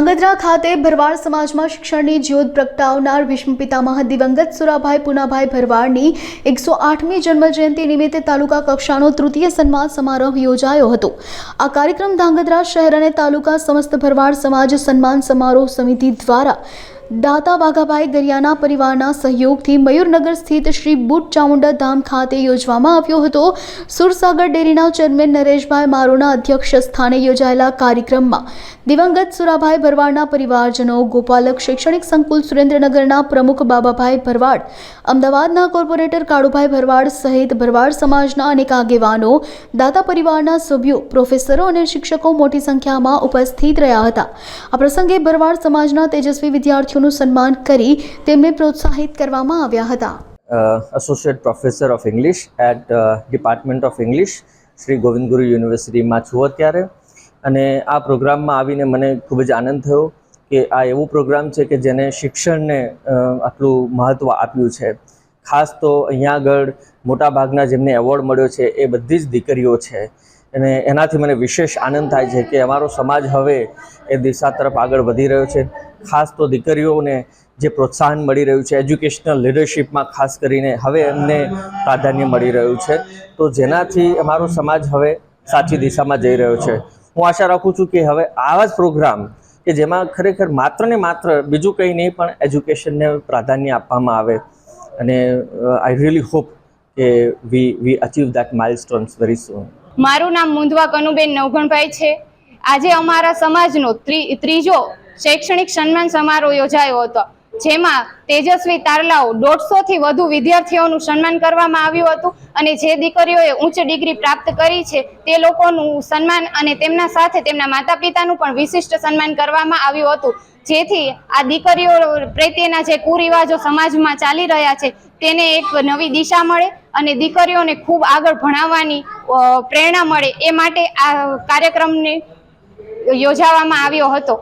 ધાંગધ્રા ખાતે ભરવાડ સમાજમાં શિક્ષણની જ્યોત પ્રગટાવનાર ભીષ્મ પિતામહ દિવંગત સુરાભાઈ પુનાભાઈ ભરવાડની એકસો આઠમી જન્મજયંતિ નિમિત્તે તાલુકા કક્ષાનો તૃતીય સન્માન સમારોહ યોજાયો હતો. આ કાર્યક્રમ ધ્રાંગધ્રા શહેર અને તાલુકા સમસ્ત ભરવાડ સમાજ સન્માન સમારોહ સમિતિ દ્વારા દાતા વાઘાભાઈ ગરિયાના પરિવારના સહયોગથી મયુરનગર સ્થિત શ્રી બુટ ચામુંડા ધામ ખાતે યોજવામાં આવ્યો હતો. સુરસાગર ડેરીના ચેરમેન નરેશભાઈ મારોના અધ્યક્ષ સ્થાને યોજાયેલા કાર્યક્રમમાં દિવંગત સુરાભાઈ ભરવાડના પરિવારજનો, ગોપાલક શૈક્ષણિક સંકુલ સુરેન્દ્રનગરના પ્રમુખ બાબાભાઈ ભરવાડ, અમદાવાદના કોર્પોરેટર કાળુભાઈ ભરવાડ સહિત ભરવાડ સમાજના અનેક આગેવાનો, દાતા પરિવારના સભ્યો, પ્રોફેસરો અને શિક્ષકો મોટી સંખ્યામાં ઉપસ્થિત રહ્યા હતા. આ પ્રસંગે ભરવાડ સમાજના તેજસ્વી વિદ્યાર્થીઓનું સન્માન કરી તેમને પ્રોત્સાહિત કરવામાં આવ્યા હતા. Associate professor of English at department of English Shri Govind Guru યુનિવર્સિટીમાં છું અત્યારે. અને આ પ્રોગ્રામમાં આવીને મને ખૂબ જ આનંદ થયો કે આ એવું પ્રોગ્રામ છે કે જેને શિક્ષણને આટલું મહત્ત્વ આપ્યું છે. ખાસ તો અહીંયા આગળ મોટાભાગના જેમને એવોર્ડ મળ્યો છે એ બધી જ દીકરીઓ છે. અને એનાથી મને વિશેષ આનંદ થાય છે કે અમારો સમાજ હવે એ દિશા તરફ આગળ વધી રહ્યો છે. ખાસ તો દીકરીઓને જે પ્રોત્સાહન મળી રહ્યું છે એજ્યુકેશનલ લીડરશિપમાં ખાસ કરીને હવે એમને પ્રાધાન્ય મળી રહ્યું છે. તો જેનાથી અમારો સમાજ હવે સાચી દિશામાં જઈ રહ્યો છે. હું આશા રાખું છું કે હવે આવા જ પ્રોગ્રામ કે જેમાં ખરેખર માત્ર ને માત્ર બીજું કંઈ નહીં, પણ એજ્યુકેશનને પ્રાધાન્ય આપવામાં આવે. અને આઈ રિયલી હોપ કે we we achieve that milestones very soon મારું નામ મુંદવા કનુબેન નવઘણભાઈ છે. આજે અમારા સમાજનો ત્રી- ત્રીજો શૈક્ષણિક સન્માન સમારોહ યોજાયો હતો. જેમાં તેજસ્વી તારલાઓ દોઢસોથી વધુ વિદ્યાર્થીઓનું સન્માન કરવામાં આવ્યું હતું અને જે દીકરીઓએ ઉચ્ચ ડિગ્રી પ્રાપ્ત કરી છે, તે લોકોનું સન્માન અને તેમના સાથે તેમના માતા પિતાનું પણ વિશિષ્ટ સન્માન કરવામાં આવ્યું હતું. જેથી આ દીકરીઓ પ્રત્યેના જે કુરિવાજો સમાજમાં ચાલી રહ્યા છે, તેને એક નવી દિશા મળે અને દીકરીઓને ખૂબ આગળ ભણાવવાની પ્રેરણા મળે એ માટે આ કાર્યક્રમને યોજાવામાં આવ્યો હતો.